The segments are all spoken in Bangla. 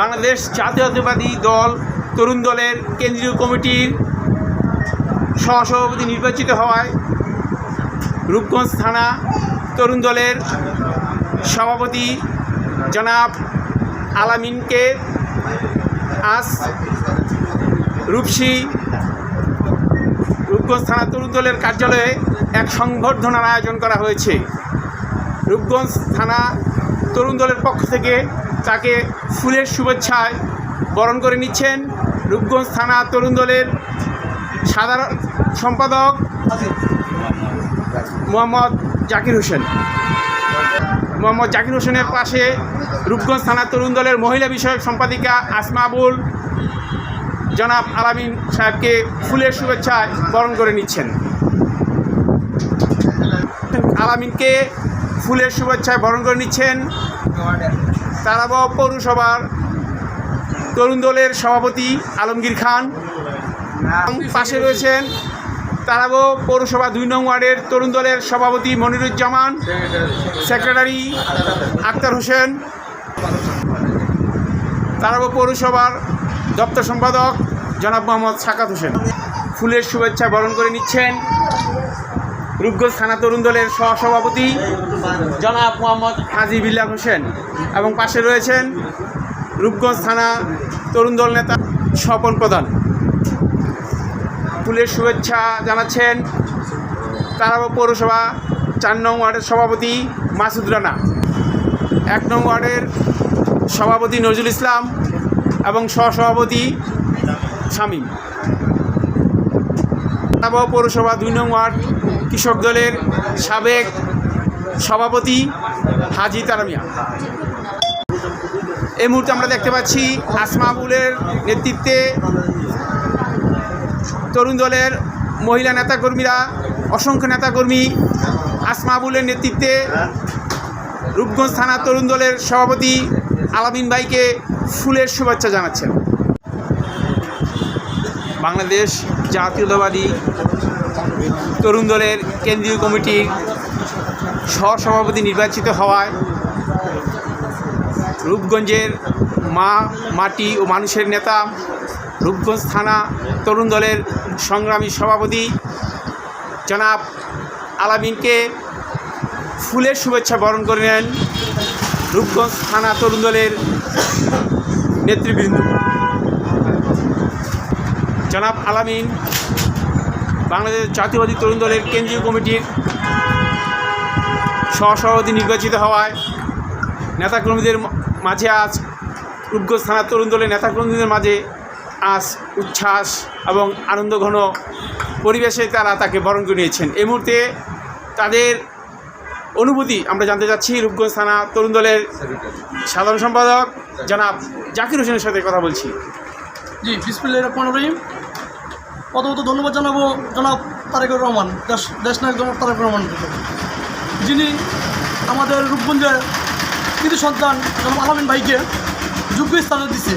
বাংলাদেশ জাতীয়তাবাদী দল, তরুণ দলের কেন্দ্রীয় কমিটির সহসভাপতি নির্বাচিত হওয়ায় রূপগঞ্জ থানা তরুণ দলের সভাপতি জনাব আলামিনকে আজ রূপসী রূপগঞ্জ থানা তরুণ দলের কার্যালয়ে এক সংবর্ধনার আয়োজন করা হয়েছে। রূপগঞ্জ থানা তরুণ দলের পক্ষ থেকে তাকে ফুলের শুভেচ্ছায় বরণ করে নিচ্ছেন রূপগঞ্জ থানা তরুণ দলের সাধারণ সম্পাদক মোহাম্মদ জাকির হোসেন। মোহাম্মদ জাকির হোসেনের পাশে রূপগঞ্জ থানা তরুণ দলের মহিলা বিষয়ক সম্পাদিকা আসমাবুল জনাব আলামিন সাহেবকে ফুলের শুভেচ্ছায় বরণ করে নিচ্ছেন। আলামিনকে ফুলের শুভেচ্ছায় বরণ করে নিচ্ছেন। তারাবাও পৌরসভার তরুণ দলের সভাপতি আলমগীর খান। পাশে রয়েছেন তারাবাও পৌরসভা দুই নং ওয়ার্ডের তরুণ দলের সভাপতি মনিরুজ্জামান, সেক্রেটারি আক্তার হোসেন। তারাবাও পৌরসভার দপ্তর সম্পাদক জনাব মোহাম্মদ সাকাত হোসেন। ফুলের শুভেচ্ছা বরণ করে নিচ্ছেন রূপগঞ্জ থানা তরুণ দলের সহসভাপতি জনাব মোহাম্মদ হাজি বিল্লাল হোসেন এবং পাশে রয়েছেন রূপগঞ্জ থানা তরুণ দল নেতা স্বপন প্রধান। ফুলের শুভেচ্ছা জানাচ্ছেন তারাবা পৌরসভা চার নং ওয়ার্ডের সভাপতি মাসুদ রানা, এক নং ওয়ার্ডের সভাপতি নজরুল ইসলাম এবং সহসভাপতি শামীম। তারাবা পৌরসভা দুই নং ওয়ার্ড কৃষক দলের সাবেক সভাপতি হাজি তারামিয়া এই মুহূর্তে আমরা দেখতে পাচ্ছি আসমাবুলের নেতৃত্বে তরুণ দলের মহিলা নেতাকর্মীরা, অসংখ্য নেতাকর্মী আসমাবুলের নেতৃত্বে রূপগঞ্জ থানা তরুণ দলের সভাপতি আলামিন ভাইকে ফুলের শুভেচ্ছা জানাচ্ছেন। বাংলাদেশ জাতীয়তাবাদী তরুণ দলের কেন্দ্রীয় কমিটির সহসভাপতি নির্বাচিত হওয়ায় রূপগঞ্জের মা, মাটি ও মানুষের নেতা, রূপগঞ্জ থানা তরুণ দলের সংগ্রামী সভাপতি জনাব আলামিনকে ফুলের শুভেচ্ছা বরণ করে নেন রূপগঞ্জ থানা তরুণ দলের নেতৃবৃন্দ। জনাব আলামিন বাংলাদেশ জাতীয়বাদী তরুণ দলের কেন্দ্রীয় কমিটির সহসভাপতি নির্বাচিত হওয়ায় নেতাকর্মীদের মাঝে আজ রূপগঞ্জ থানার তরুণ দলের নেতাকর্মীদের মাঝে আজ উচ্ছ্বাস এবং আনন্দঘন পরিবেশে তারা তাকে বরণ করে নিয়েছেন। এই মুহূর্তে তাদের অনুভূতি আমরা জানতে চাচ্ছি রূপগঞ্জ থানা তরুণ দলের সাধারণ সম্পাদক জনাব জাকির হোসেনের সাথে কথা বলছি। জি বিসমিল্লাহ রহমান রহিম। প্রথমত ধন্যবাদ জানাব জনাব তারেকুর রহমান, দেশ দেশনায়ক জনাব তারেকুর রহমান। যিনি আমাদের রূপগঞ্জের কৃতি সন্তান জনাব আলামিন ভাইকে যোগ্য স্থানে দিচ্ছে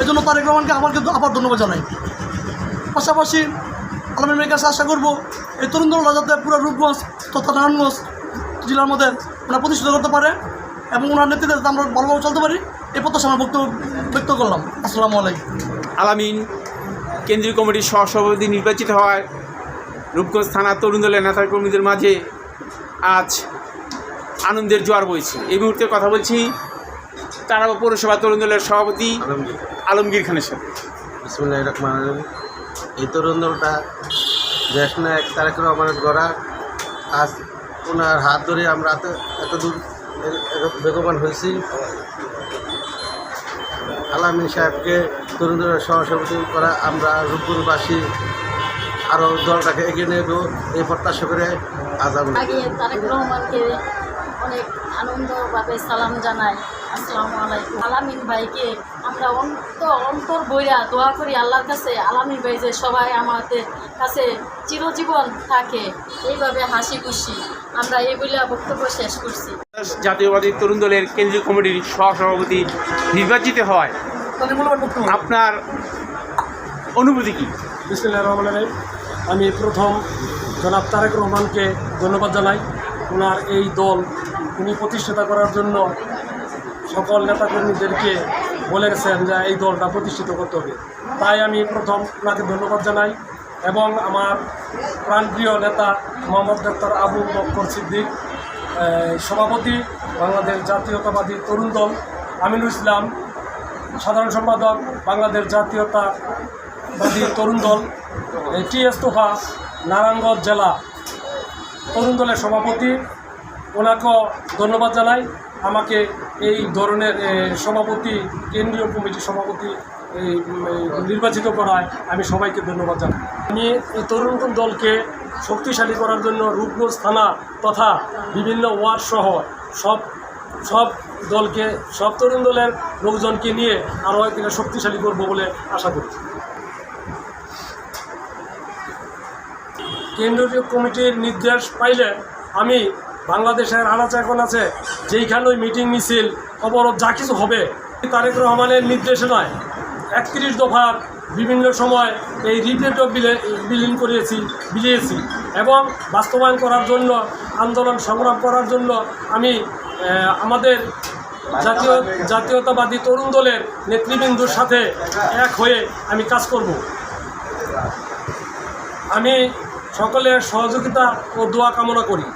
এই জন্য তারেক রহমানকে আমার কিন্তু আবার ধন্যবাদ জানাই। পাশাপাশি আলামিন ভাইয়ের কাছে আশা করব, এই তরুণ দলরা যাতে পুরো রূপগঞ্জ তথা নারায়ণগঞ্জ জেলার মধ্যে ওনারা প্রতিষ্ঠিত করতে পারে এবং ওনার নেতৃত্বে আমরা ভালোভাবে চলতে পারি। এই প্রত্যাশা আমার বক্তব্য ব্যক্ত করলাম। আসসালামু আলাইকুম। আলামিন কেন্দ্রীয় কমিটির সহসভাপতি নির্বাচিত হওয়ায় রূপগঞ্জ থানা তরুণ দলের নেতাকর্মীদের মাঝে আজ আনন্দের জোয়ার বইছে। এই মুহূর্তে কথা বলছি তারা পৌরসভা তরুণ দলের সভাপতি আলমগীর খানের সাথে। বিসমুল্লাহ রহমান রহিম। এই তরুণ দলটা দেশ নায়ক তারেক রহমানের গড়া। আজ ওনার হাত ধরে আমরা এত এত দূর বেগবান হয়েছি। আলামিন সাহেবকে তরুণ দলের সহসভাপতি করা আমরা রূপগুরবাসী আরও দলটাকে এগিয়ে নেব এই প্রত্যাশা করে আজ আগে তারেক রহমানকে অনেক আনন্দভাবে সালাম জানাই। আসসালামু আলাইকুম। আলামিন ভাইকে আমরা অন্ত অন্তর বইরা দোয়া করি আল্লাহর কাছে। আলামিন ভাই যে সবাই আমাদের কাছে চিরজীবন থাকে এইভাবে হাসি খুশি আমরা এই বলে বক্তব্য শেষ করছি। জাতীয়বাদী তরুণ দলের কেন্দ্রীয় কমিটির সহসভাপতি নির্বাচিত বক্তব্য আপনার অনুভূতি কী? বিসমুল্লাহ রহমান আমি প্রথম জনাব তারেক রহমানকে ধন্যবাদ জানাই। ওনার এই দল উনি প্রতিষ্ঠাতা করার জন্য সকল নেতাকর্মীদেরকে বলে গেছেন যে এই দলটা প্রতিষ্ঠিত করতে হবে। তাই আমি প্রথম ওনাকে ধন্যবাদ জানাই এবং আমার প্রাণপ্রিয় নেতা মোহাম্মদ ডাক্তার আবু বক্কর সিদ্দিক সভাপতি বাংলাদেশ জাতীয়তাবাদী তরুণ দল আমিনুল ইসলাম সাধারণ সম্পাদক, বাংলাদেশ জাতীয়তাবাদী তরুণ দল টি এস তোফা, নারায়ণগঞ্জ জেলা তরুণ দলের সভাপতি। ওনাকেও ধন্যবাদ জানাই। আমাকে এই ধরনের সভাপতি, কেন্দ্রীয় কমিটির সভাপতি নির্বাচিত করায় আমি সবাইকে ধন্যবাদ জানাই। আমি এই তরুণ দলকে শক্তিশালী করার জন্য রূপগঞ্জ থানা তথা বিভিন্ন ওয়ার্ড সহ সব সব দলকে, সব তরুণ দলের লোকজনকে নিয়ে আরও একদিকে শক্তিশালী করব বলে আশা করি। কেন্দ্রীয় কমিটির নির্দেশ পাইলে আমি বাংলাদেশের আনাচে এখন আছে, যেইখানে ওই মিটিং মিছিল, অবরোধ যা কিছু হবে তারেক রহমানের নির্দেশে নয়। একত্রিশ দফার বিভিন্ন সময় এই রিপ্লেটও বিলে, বিলীন করিয়েছি, বিলিয়েছি এবং বাস্তবায়ন করার জন্য, আন্দোলন সংগ্রাম করার জন্য আমি আমাদের জাতীয় জাতীয়তাবাদী তরুণ দলের নেতৃবৃন্দুর সাথে এক হয়ে আমি কাজ করব। আমি সকলের সহযোগিতা ও দোয়া কামনা করি।